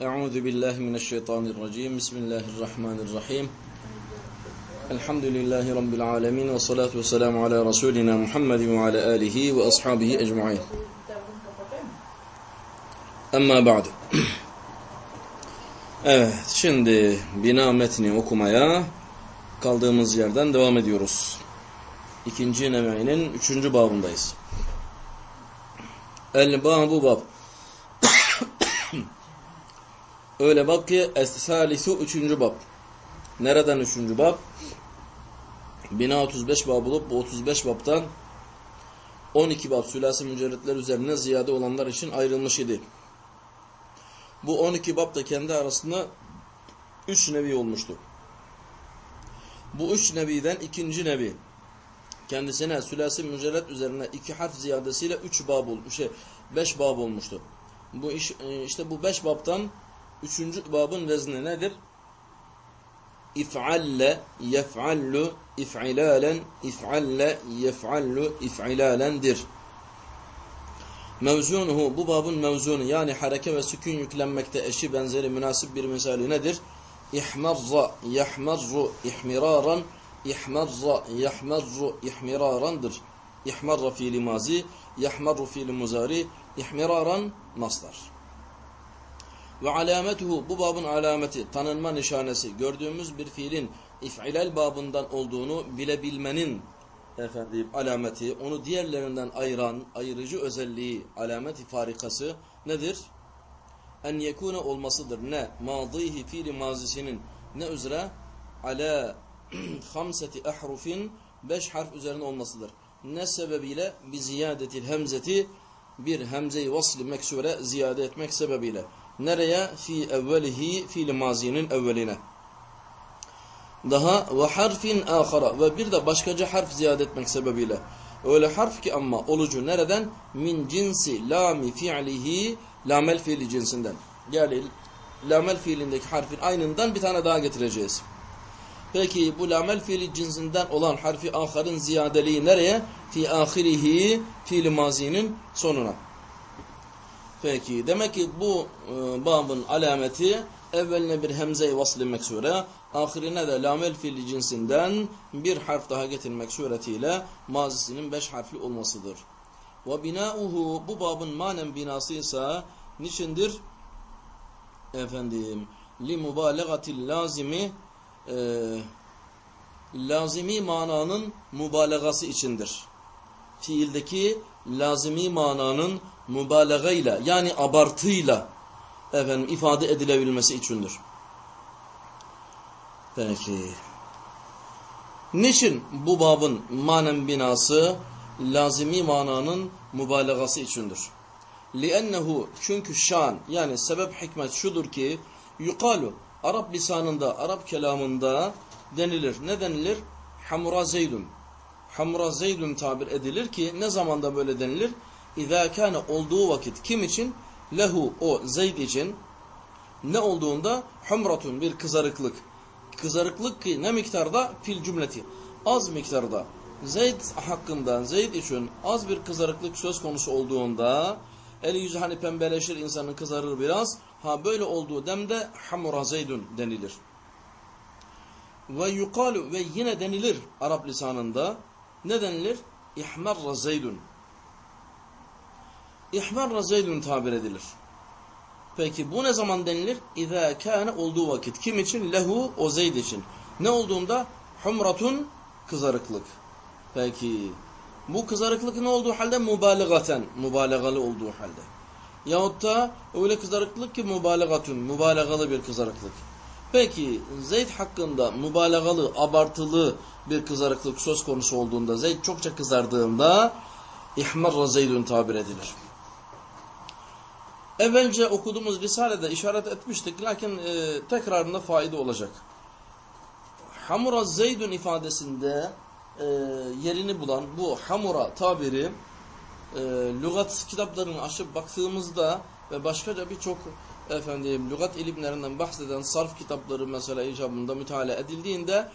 Euzu billahi mineşşeytanirracim. Bismillahirrahmanirrahim. Elhamdülillahi rabbil alamin ve salatu vesselamu ala rasulina Muhammedin ve ala alihi ve ashabihi ecmaîn. Amma ba'du. Evet, şimdi bina metni okumaya kaldığımız yerden devam ediyoruz. İkinci neveinin üçüncü babındayız. El babu bab. Öyle bak ki es-salisu üçüncü bab. Nereden üçüncü bab? Bina 35 bab olup bu 35 babtan 12 bab sülasi mücerretler üzerine ziyade olanlar için ayrılmış idi. Bu 12 bab da kendi arasında 3 nevi olmuştu. Bu 3 neviden ikinci nevi kendisine sülasi mücerret üzerine iki harf ziyadesiyle 3 bab olmuş. Şey 5 bab olmuştu. Bu iş işte bu 5 babtan Üçüncü babın vezni nedir? İf'alle, yef'allu, if'ilalen, if'alle, yef'allu, if'ilalendir. Mevzunuhu, bu babın mevzunu yani hareke ve sükun yüklenmekte eşi benzeri münasip bir misali nedir? İhmarra, yahmarru, ihmiraran, ihmarra, yahmarru, ihmirarandır. İhmarra fiili mazi, yahmarru fiili muzari, ihmiraran naslar. Ve alametuhu bu babın alameti, tanınma nişanesi, gördüğümüz bir fiilin if'ilal babından olduğunu bilebilmenin efendim alameti, onu diğerlerinden ayıran, ayırıcı özelliği, alameti farikası nedir? En yekune olmasıdır. Ne? Madihi fiili mazisinin ne üzere? Ala hamseti ahrufin beş harf üzerine olmasıdır. Ne sebebiyle? Bi ziyadetil hemzeti bir hemze-i vasli meksure ziyade etmek sebebiyle. Nereye? Fi evvelihi fiil mazinin evveline. Daha ve harfin ahara ve bir de başkaca harf ziyade etmek sebebiyle. Öyle harf ki ama olucu nereden? Min cinsi lami fi'lihi lamel fiili cinsinden. Yani lamel fiilindeki harfin aynından bir tane daha getireceğiz. Peki bu lamel fiili cinsinden olan harfi aharın ziyadeliği nereye? Fi ahirihi fiil mazinin sonuna. Peki demek ki bu e, babın alameti evveline bir hemze-i vasl meksure, ahirine de lamel fiili cinsinden bir harf daha getirmek suretiyle mazisinin beş harfli olmasıdır. Ve binauhu bu babın manen binası ise niçindir? Efendim li lazimi e, lazimi mananın mübalağası içindir. Fiildeki lazimi mananın mübalağayla yani abartıyla efendim ifade edilebilmesi içindir. Peki. Niçin bu babın manen binası lazimi mananın mübalağası içindir? لِأَنَّهُ çünkü şan yani sebep hikmet şudur ki yukalu Arap lisanında, Arap kelamında denilir. Ne denilir? Hamura zeydun. Hamura zeydun tabir edilir ki ne zamanda böyle denilir? İzâ kâne olduğu vakit kim için? Lehu o Zeyd için ne olduğunda humratun bir kızarıklık. Kızarıklık ki ne miktarda? Fil cümleti. Az miktarda. Zeyd hakkında Zeyd için az bir kızarıklık söz konusu olduğunda eli yüzü hani pembeleşir insanın kızarır biraz. Ha böyle olduğu demde hamura zeydun denilir. Ve yukalu ve yine denilir Arap lisanında ne denilir? İhmarra zeydun. İhmarra zeydun tabir edilir. Peki bu ne zaman denilir? İzâ kâne olduğu vakit. Kim için? Lehu o zeyd için. Ne olduğunda? Humratun kızarıklık. Peki bu kızarıklık ne olduğu halde? Mübalağaten. Mübalağalı olduğu halde. Yahut da öyle kızarıklık ki mübalağatun. Mübalağalı bir kızarıklık. Peki Zeyd hakkında mübalağalı, abartılı bir kızarıklık söz konusu olduğunda, Zeyd çokça kızardığında ihmarra Zeydun tabir edilir. Evvelce okuduğumuz Risale'de işaret etmiştik lakin e, tekrarında fayda olacak. Hamura Zeydun ifadesinde e, yerini bulan bu hamura tabiri e, lügat kitaplarını açıp baktığımızda ve başkaca birçok efendim lügat ilimlerinden bahseden sarf kitapları mesela icabında müteala edildiğinde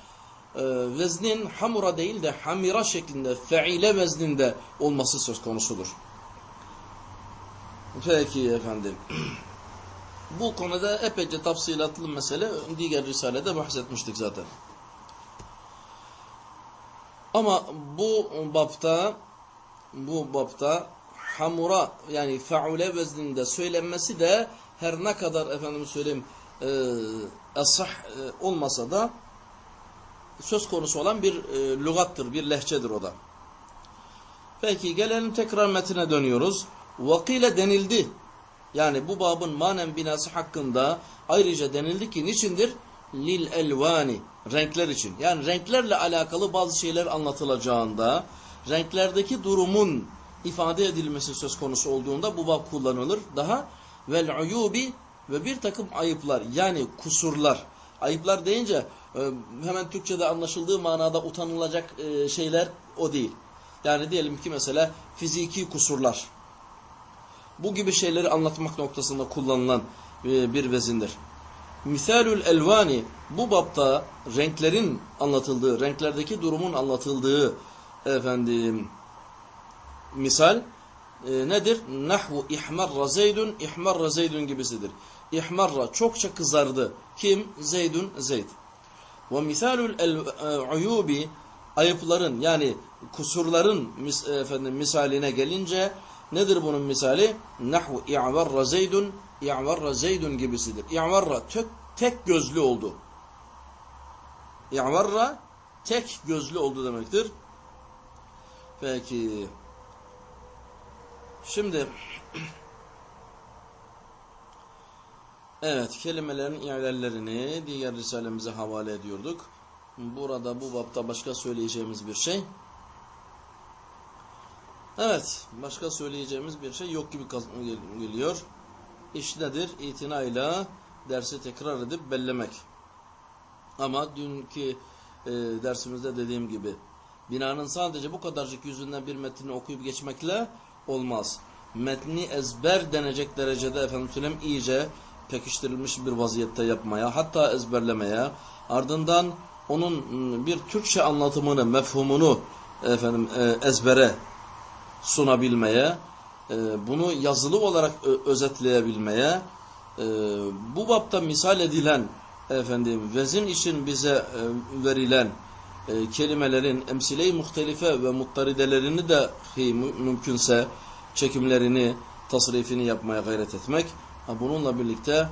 e, veznin hamura değil de hamira şeklinde feile vezninde olması söz konusudur. Peki efendim. Bu konuda epeyce tafsilatlı mesele diğer risalede bahsetmiştik zaten. Ama bu babta bu babta hamura yani faule vezninde söylenmesi de her ne kadar efendim söyleyeyim e, asah e, olmasa da söz konusu olan bir e, lügattır, bir lehçedir o da. Peki gelelim tekrar metine dönüyoruz. Vakile denildi. Yani bu babın manen binası hakkında ayrıca denildi ki niçindir? Lil elvani. Renkler için. Yani renklerle alakalı bazı şeyler anlatılacağında renklerdeki durumun ifade edilmesi söz konusu olduğunda bu bab kullanılır. Daha vel uyubi ve bir takım ayıplar yani kusurlar. Ayıplar deyince e, hemen Türkçe'de anlaşıldığı manada utanılacak e, şeyler o değil. Yani diyelim ki mesela fiziki kusurlar. Bu gibi şeyleri anlatmak noktasında kullanılan e, bir vezindir. Misalül elvani bu bapta renklerin anlatıldığı, renklerdeki durumun anlatıldığı efendim misal e, nedir? Nahvu ihmarra zeydun, ihmarra zeydun gibisidir. İhmarra çokça kızardı. Kim? Zeydun, Zeyd. Ve misalül el- e, uyubi ayıpların yani kusurların mis, efendim misaline gelince nedir bunun misali? Nahvu i'varra zeydun, i'varra zeydun gibisidir. İ'varra tek, tek gözlü oldu. İ'varra tek gözlü oldu demektir. Peki. Şimdi Evet, kelimelerin i'lallerini diğer risalemize havale ediyorduk. Burada bu bapta başka söyleyeceğimiz bir şey. Evet, başka söyleyeceğimiz bir şey yok gibi geliyor. İş nedir? İtinayla dersi tekrar edip bellemek. Ama dünkü e, dersimizde dediğim gibi binanın sadece bu kadarcık yüzünden bir metni okuyup geçmekle olmaz. Metni ezber denecek derecede efendim söyleyeyim iyice pekiştirilmiş bir vaziyette yapmaya hatta ezberlemeye ardından onun m, bir Türkçe anlatımını, mefhumunu efendim e, ezbere sunabilmeye, e, bunu yazılı olarak özetleyebilmeye, e, bu bapta misal edilen efendim vezin için bize e, verilen kelimelerin emsile-i muhtelife ve muttaridelerini de mümkünse çekimlerini, tasrifini yapmaya gayret etmek. Bununla birlikte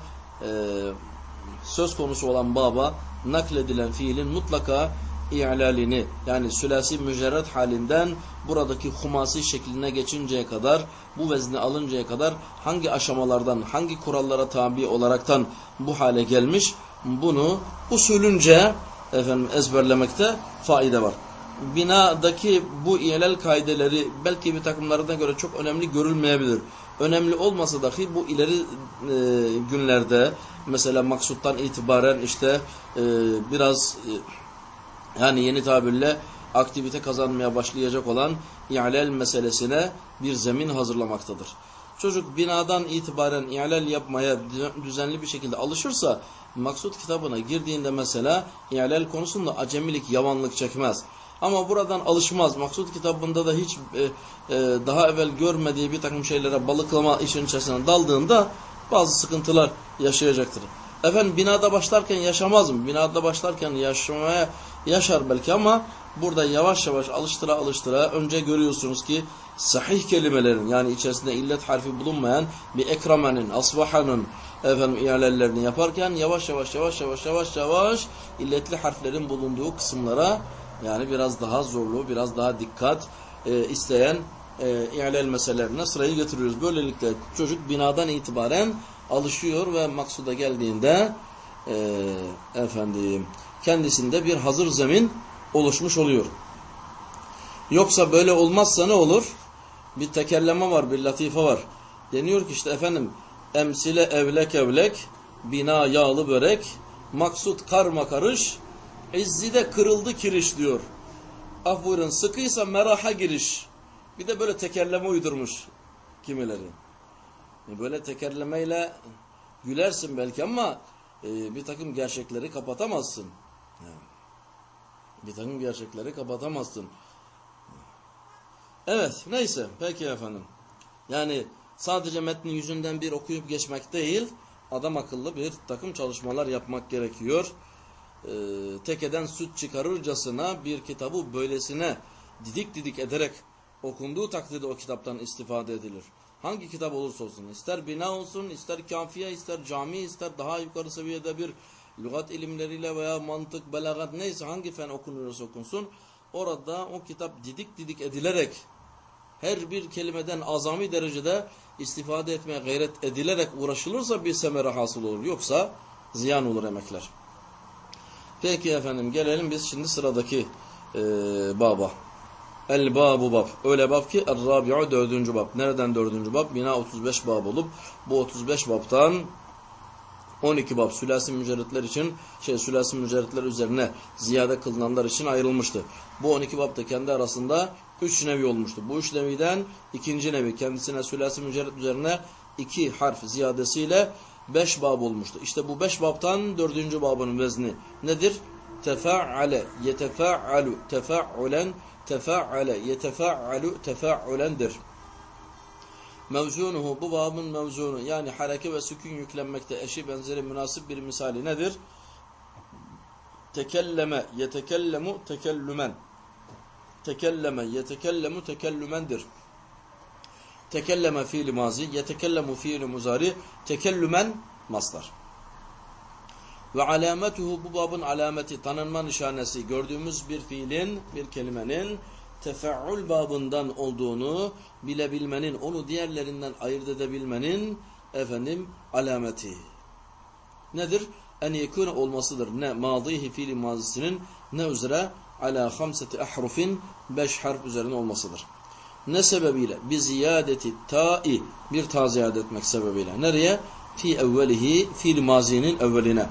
söz konusu olan baba nakledilen fiilin mutlaka i'lalini yani sülasi mücerred halinden buradaki humasi şekline geçinceye kadar bu vezni alıncaya kadar hangi aşamalardan hangi kurallara tabi olaraktan bu hale gelmiş bunu usulünce efendim ezberlemekte fayda var. Binadaki bu i'lal kaideleri belki bir takımlarına göre çok önemli görülmeyebilir. Önemli olmasa dahi bu ileri e, günlerde mesela maksuttan itibaren işte e, biraz e, yani yeni tabirle aktivite kazanmaya başlayacak olan i'lal meselesine bir zemin hazırlamaktadır. Çocuk binadan itibaren i'lal yapmaya dü- düzenli bir şekilde alışırsa maksut kitabına girdiğinde mesela i'lal konusunda acemilik, yavanlık çekmez. Ama buradan alışmaz. Maksut kitabında da hiç e, e, daha evvel görmediği bir takım şeylere balıklama işin içerisine daldığında bazı sıkıntılar yaşayacaktır. Efendim binada başlarken yaşamaz mı? Binada başlarken yaşamaya yaşar belki ama burada yavaş yavaş alıştıra alıştıra önce görüyorsunuz ki sahih kelimelerin yani içerisinde illet harfi bulunmayan bir ekramenin, asbahanın efendim ihalelerini yaparken yavaş yavaş yavaş yavaş yavaş yavaş illetli harflerin bulunduğu kısımlara yani biraz daha zorlu, biraz daha dikkat e, isteyen e, ihlal meselelerine sırayı getiriyoruz. Böylelikle çocuk binadan itibaren alışıyor ve maksuda geldiğinde e, efendim kendisinde bir hazır zemin oluşmuş oluyor. Yoksa böyle olmazsa ne olur? Bir tekerleme var, bir latife var. Deniyor ki işte efendim emsile evlek evlek, bina yağlı börek, maksut karma karış, izzide kırıldı kiriş diyor. Af buyurun sıkıysa meraha giriş. Bir de böyle tekerleme uydurmuş kimileri. E, Böyle tekerlemeyle gülersin belki ama e, bir takım gerçekleri kapatamazsın. Bir takım gerçekleri kapatamazsın. Evet neyse peki efendim. Yani sadece metni yüzünden bir okuyup geçmek değil adam akıllı bir takım çalışmalar yapmak gerekiyor. Ee, tekeden süt çıkarırcasına bir kitabı böylesine didik didik ederek okunduğu takdirde o kitaptan istifade edilir. Hangi kitap olursa olsun, ister bina olsun, ister kafiye, ister cami, ister daha yukarı seviyede bir lügat ilimleriyle veya mantık, belagat neyse hangi fen okunuyorsa okunsun, orada o kitap didik didik edilerek her bir kelimeden azami derecede istifade etmeye gayret edilerek uğraşılırsa bir semere hasıl olur. Yoksa ziyan olur emekler. Peki efendim gelelim biz şimdi sıradaki e, baba. El babu bab. Öyle bab ki Er-Rabi'u dördüncü bab. Nereden dördüncü bab? Bina 35 bab olup bu 35 babtan 12 bab sülasi mücerritler için şey sülasi mücerritler üzerine ziyade kılınanlar için ayrılmıştı. Bu 12 bab da kendi arasında 3 nevi olmuştu. Bu 3 neviden ikinci nevi kendisine sülasi mücerrit üzerine 2 harf ziyadesiyle 5 bab olmuştu. İşte bu 5 babtan 4. babın vezni nedir? Tefa'ale, yetefa'alu, tefa'ulen, tefa'ale, yetefa'alu, tefa'ulendir. Mevzunuhu bu babın mevzunu yani hareke ve sükun yüklenmekte eşi benzeri münasip bir misali nedir? Tekelleme yetekellemu tekellümen. Tekelleme yetekellemu tekellümendir. Tekelleme fiili mazi, yetekellemu fiili muzari, tekellümen maslar. Ve alametuhu bu babın alameti, tanınma nişanesi, gördüğümüz bir fiilin, bir kelimenin tefe'ül babından olduğunu bilebilmenin, onu diğerlerinden ayırt edebilmenin efendim alameti. Nedir? En yekûne olmasıdır. Ne madihi fiili mazisinin ne üzere ala hamseti ahrufin beş harf üzerine olmasıdır. Ne sebebiyle? Bi ziyadeti ta'i bir ta ziyade etmek sebebiyle. Nereye? Fi evvelihi fiil mazinin evveline.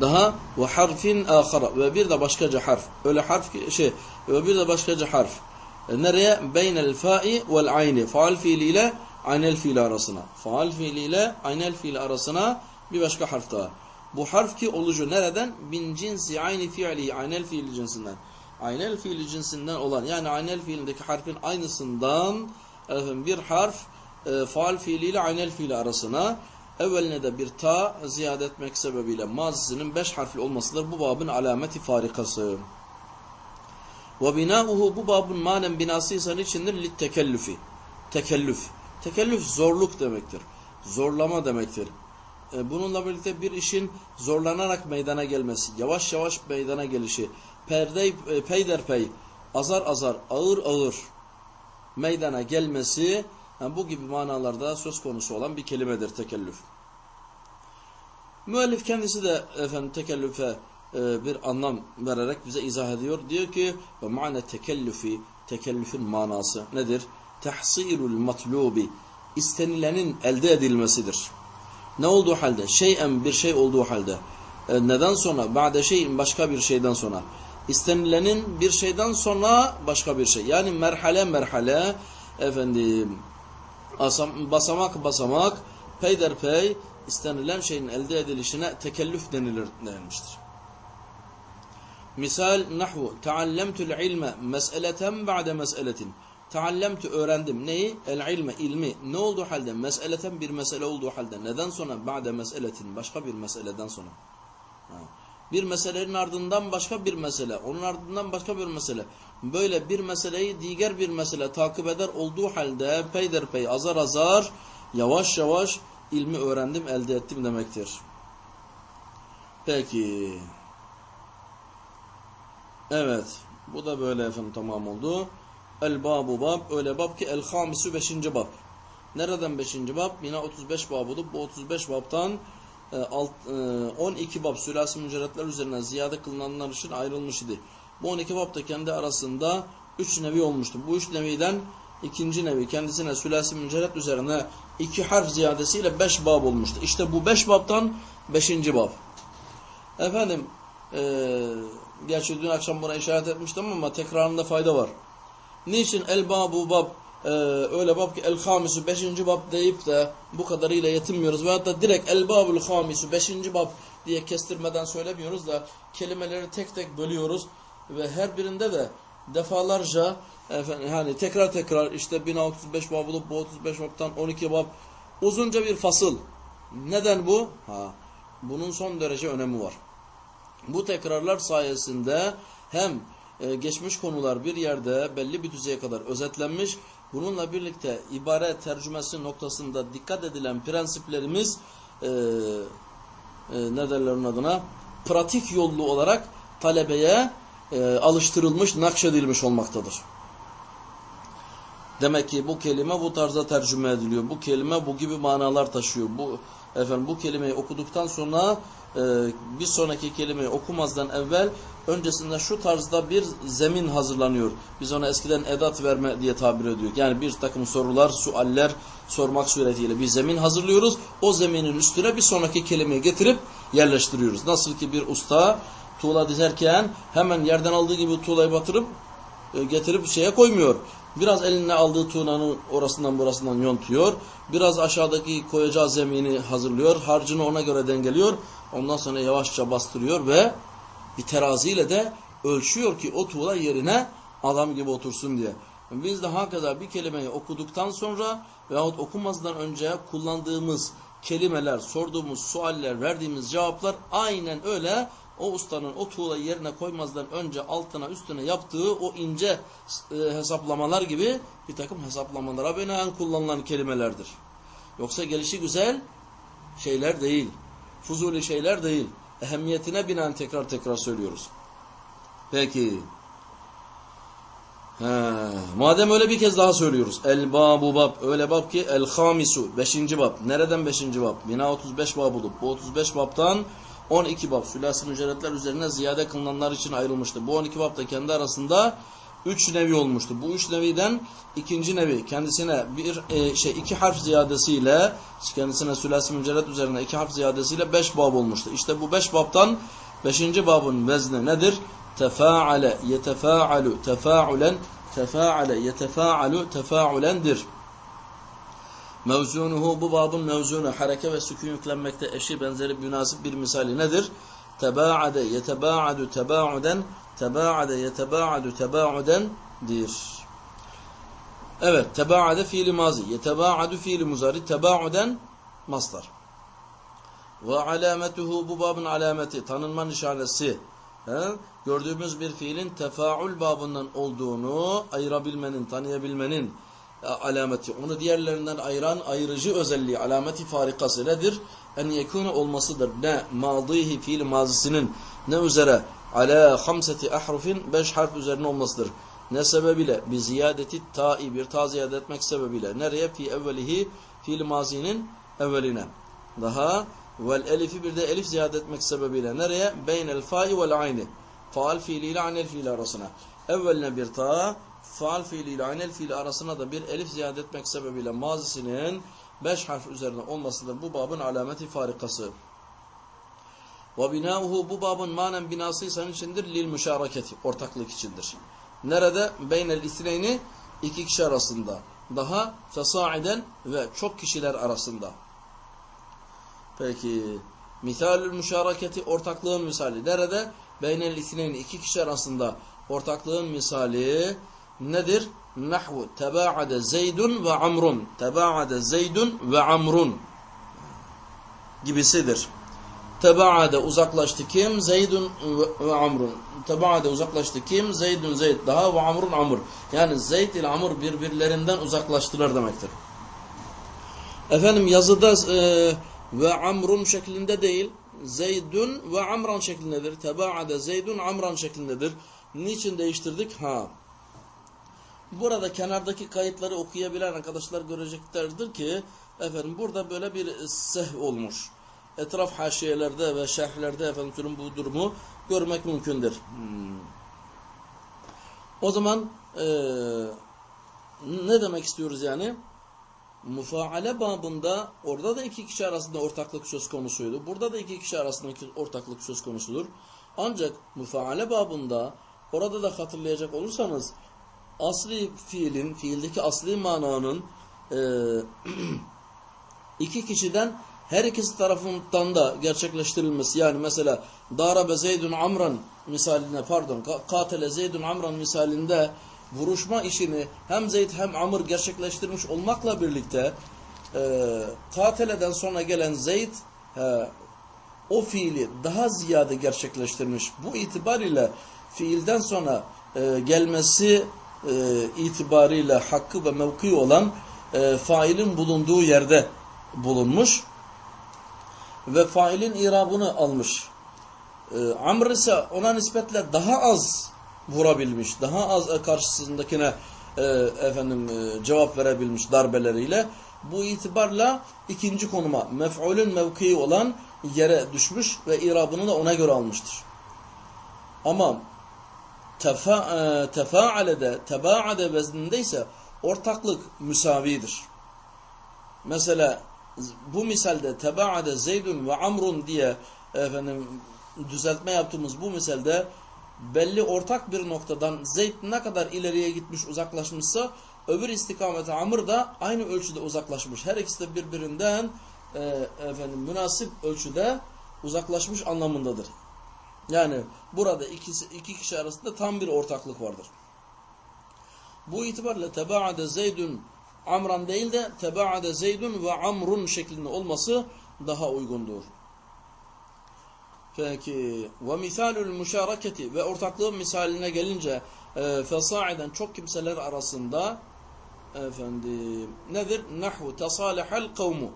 Daha ve harfin ahara ve bir de başkaca harf. Öyle harf ki şey ve bir de başkaca harf. E, nereye? Beynel fa'i vel ayni. Faal fiili ile aynel fiili arasına. Faal fiili ile aynel fiili arasına bir başka harf daha. Bu harf ki olucu nereden? Bin cinsi ayni fiili aynel fiili cinsinden. Aynel fiili cinsinden olan yani aynel fiilindeki harfin aynısından bir harf e, faal fiili ile aynel fiili arasına evveline de bir ta ziyade etmek sebebiyle mazisinin beş harfli olmasıdır. Bu babın alameti farikası. Ve binauhu bu babın manen binası ise içindir? Lit tekellüfi. Tekellüf. Tekellüf zorluk demektir. Zorlama demektir. E, Bununla birlikte bir işin zorlanarak meydana gelmesi, yavaş yavaş meydana gelişi, perde, e, peyderpey, azar azar, ağır ağır meydana gelmesi, yani bu gibi manalarda söz konusu olan bir kelimedir tekellüf. Müellif kendisi de efendim tekellüfe e, bir anlam vererek bize izah ediyor. Diyor ki ve mane tekellüfi tekellüfün manası nedir? Tahsilul matlubi istenilenin elde edilmesidir. Ne olduğu halde? Şeyen bir şey olduğu halde. E, neden sonra? Ba'de şeyin başka bir şeyden sonra. İstenilenin bir şeyden sonra başka bir şey. Yani merhale merhale efendim asam, basamak basamak peyderpey istenilen şeyin elde edilişine tekellüf denilir denilmiştir. Misal nahvu taallemtul ilme meseleten ba'de meseletin. Taallemtu öğrendim. Neyi? El ilme ilmi. Ne olduğu halde? Meseleten bir mesele olduğu halde. Neden sonra? Ba'de meseletin. Başka bir meseleden sonra. Ha. Bir meselenin ardından başka bir mesele. Onun ardından başka bir mesele. Böyle bir meseleyi diğer bir mesele takip eder olduğu halde peyderpey azar azar yavaş yavaş ilmi öğrendim elde ettim demektir. Peki. Evet. Bu da böyle efendim tamam oldu. El babu bab. Öyle bab ki el hamisu beşinci bab. Nereden beşinci bab? Yine 35 bab olup bu 35 babtan 12 bab sülasi mücerretler üzerine ziyade kılınanlar için ayrılmış idi. Bu 12 bab da kendi arasında 3 nevi olmuştu. Bu 3 neviden ikinci nevi kendisine sülasi mücerret üzerine 2 harf ziyadesiyle 5 bab olmuştu. İşte bu 5 babtan 5. bab. Efendim ee, gerçi dün akşam buna işaret etmiştim ama tekrarında fayda var. Niçin el babu bab ee, öyle bab ki el hamisu 5. bab deyip de bu kadarıyla yetinmiyoruz. Veyahut da direkt el babul hamisu 5. bab diye kestirmeden söylemiyoruz da kelimeleri tek tek bölüyoruz ve her birinde de defalarca efendim, yani tekrar tekrar işte 1635 bab olup bu 35 babtan 12 bab uzunca bir fasıl Neden bu? Ha, bunun son derece önemi var. Bu tekrarlar sayesinde hem e, geçmiş konular bir yerde belli bir düzeye kadar özetlenmiş, bununla birlikte ibare tercümesi noktasında dikkat edilen prensiplerimiz e, e, ne derler adına pratik yollu olarak talebeye e, alıştırılmış, nakşedilmiş olmaktadır. Demek ki bu kelime bu tarzda tercüme ediliyor. Bu kelime bu gibi manalar taşıyor. Bu efendim bu kelimeyi okuduktan sonra e, bir sonraki kelimeyi okumazdan evvel öncesinde şu tarzda bir zemin hazırlanıyor. Biz ona eskiden edat verme diye tabir ediyoruz. Yani bir takım sorular, sualler sormak suretiyle bir zemin hazırlıyoruz. O zeminin üstüne bir sonraki kelimeyi getirip yerleştiriyoruz. Nasıl ki bir usta tuğla dizerken hemen yerden aldığı gibi tuğlayı batırıp e, getirip şeye koymuyor. Biraz eline aldığı tuğlanın orasından burasından yontuyor. Biraz aşağıdaki koyacağı zemini hazırlıyor. Harcını ona göre dengeliyor. Ondan sonra yavaşça bastırıyor ve bir teraziyle de ölçüyor ki o tuğla yerine adam gibi otursun diye. Biz de hakeza bir kelimeyi okuduktan sonra veyahut okumazdan önce kullandığımız kelimeler, sorduğumuz sualler, verdiğimiz cevaplar aynen öyle o ustanın o tuğlayı yerine koymazdan önce altına üstüne yaptığı o ince e, hesaplamalar gibi bir takım hesaplamalara binaen kullanılan kelimelerdir. Yoksa gelişi güzel şeyler değil. Fuzuli şeyler değil. Ehemmiyetine binaen tekrar tekrar söylüyoruz. Peki. He, madem öyle bir kez daha söylüyoruz. El babu bab. Öyle bab ki el hamisu. Beşinci bab. Nereden beşinci bab? Bina 35 bab olup. Bu 35 babtan 12 bab. Sülasi mücerretler üzerine ziyade kılınanlar için ayrılmıştı. Bu 12 bab da kendi arasında 3 nevi olmuştu. Bu 3 neviden ikinci nevi kendisine bir e, şey iki harf ziyadesiyle kendisine sülasi mücerret üzerine iki harf ziyadesiyle 5 bab olmuştu. İşte bu 5 babtan 5. babın vezni nedir? Tefaale, yetefaalu, tefaulen, tefaale, yetefaalu, tefaulendir. Mevzunuhu bu babın mevzunu hareke ve sükun yüklenmekte eşi benzeri münasip bir misali nedir? Tebaade yetebaadu tebauden tebaade yetebaadu tebaudendir. Evet, tebaade fiili mazi, yetebaadu fiili muzari, tebauden mastar. Ve alametuhu bu babın alameti, tanınma nişanesi. He? Gördüğümüz bir fiilin tefaül babından olduğunu ayırabilmenin, tanıyabilmenin alameti. Onu diğerlerinden ayıran ayrıcı özelliği, alameti farikası nedir? En yekune olmasıdır. Ne madihi fiil mazisinin ne üzere ala hamseti ahrufin beş harf üzerine olmasıdır. Ne sebebiyle? Bir ziyadeti ta'i bir ta ziyade etmek sebebiyle. Nereye? Fi evvelihi fiil mazinin evveline. Daha vel elifi bir de elif ziyade etmek sebebiyle. Nereye? Beynel fa'i vel ayni. Faal fiiliyle anel fiili arasına. Evveline bir ta, faal fiiliyle aynel fiili arasına da bir elif ziyade etmek sebebiyle mazisinin beş harf üzerine olmasıdır. Bu babın alameti farikası. Ve binauhu bu babın manen binası ise içindir lil müşaraketi. Ortaklık içindir. Nerede? Beynel isneyni iki kişi arasında. Daha fesaiden ve çok kişiler arasında. Peki. Misalül müşaraketi ortaklığın misali. Nerede? Beynel isneyni iki kişi arasında ortaklığın misali nedir? Nahvu tebaade zeydun ve amrun. Tebaade zeydun ve amrun gibisidir. Tebaade uzaklaştı kim? Zeydun ve amrun. Tebaade uzaklaştı kim? Zeydun zeyd daha ve amrun amr. Yani zeyd ile amr birbirlerinden uzaklaştılar demektir. Efendim yazıda e, ve amrun şeklinde değil. Zeydun ve amran şeklindedir. Tebaade zeydun amran şeklindedir. Niçin değiştirdik? Ha. Burada kenardaki kayıtları okuyabilen arkadaşlar göreceklerdir ki efendim burada böyle bir seh olmuş. Etraf haşiyelerde ve şerhlerde efendim bu durumu görmek mümkündür. Hmm. O zaman e, ne demek istiyoruz yani? Mufaale babında orada da iki kişi arasında ortaklık söz konusuydu. Burada da iki kişi arasında ortaklık söz konusudur. Ancak mufaale babında orada da hatırlayacak olursanız asli fiilin, fiildeki asli mananın e, iki kişiden her ikisi tarafından da gerçekleştirilmesi. Yani mesela darabe zeydun amran misaline pardon katele zeydun amran misalinde vuruşma işini hem Zeyd hem Amr gerçekleştirmiş olmakla birlikte e, kateleden sonra gelen Zeyd e, o fiili daha ziyade gerçekleştirmiş. Bu itibariyle fiilden sonra e, gelmesi e, itibariyle hakkı ve mevki olan e, failin bulunduğu yerde bulunmuş ve failin irabını almış. E, Amr ise ona nispetle daha az vurabilmiş, daha az karşısındakine e, efendim e, cevap verebilmiş darbeleriyle. Bu itibarla ikinci konuma mef'ulün mevkii olan yere düşmüş ve irabını da ona göre almıştır. Ama tefaalede, tebaade vezninde ise ortaklık müsavidir. Mesela bu misalde tebaade Zeydun ve Amrun diye efendim düzeltme yaptığımız bu misalde belli ortak bir noktadan Zeyd ne kadar ileriye gitmiş uzaklaşmışsa öbür istikamete Amr da aynı ölçüde uzaklaşmış. Her ikisi de birbirinden e, efendim münasip ölçüde uzaklaşmış anlamındadır. Yani burada ikisi, iki kişi arasında tam bir ortaklık vardır. Bu itibarla tebaade Zeydun Amran değil de tebaade Zeydun ve Amrun şeklinde olması daha uygundur. Peki ve misalül müşareketi ve ortaklığın misaline gelince e, fesaiden çok kimseler arasında efendim nedir? Nahvu tesalihal kavmu.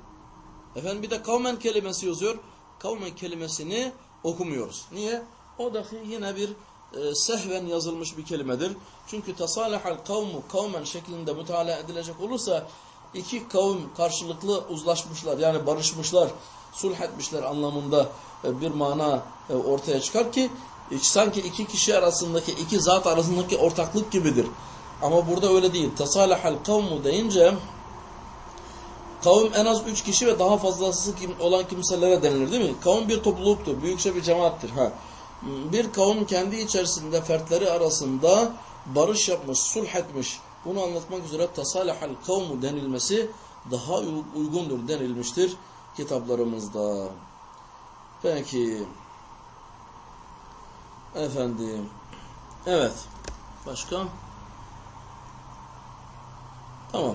Efendim bir de kavmen kelimesi yazıyor. Kavmen kelimesini okumuyoruz. Niye? O dahi yine bir e, sehven yazılmış bir kelimedir. Çünkü tesalihal kavmu kavmen şeklinde mütalaa edilecek olursa iki kavim karşılıklı uzlaşmışlar yani barışmışlar, sulh etmişler anlamında e, bir mana e, ortaya çıkar ki sanki iki kişi arasındaki iki zat arasındaki ortaklık gibidir. Ama burada öyle değil. Tesalihal kavmu deyince kavim en az üç kişi ve daha fazlası kim, olan kimselere denilir değil mi? Kavim bir topluluktur, büyükçe bir cemaattir. Ha. Bir kavim kendi içerisinde fertleri arasında barış yapmış, sulh etmiş. Bunu anlatmak üzere tesalihal kavmu denilmesi daha uygundur denilmiştir kitaplarımızda. Peki. Efendim. Evet. Başka? Tamam.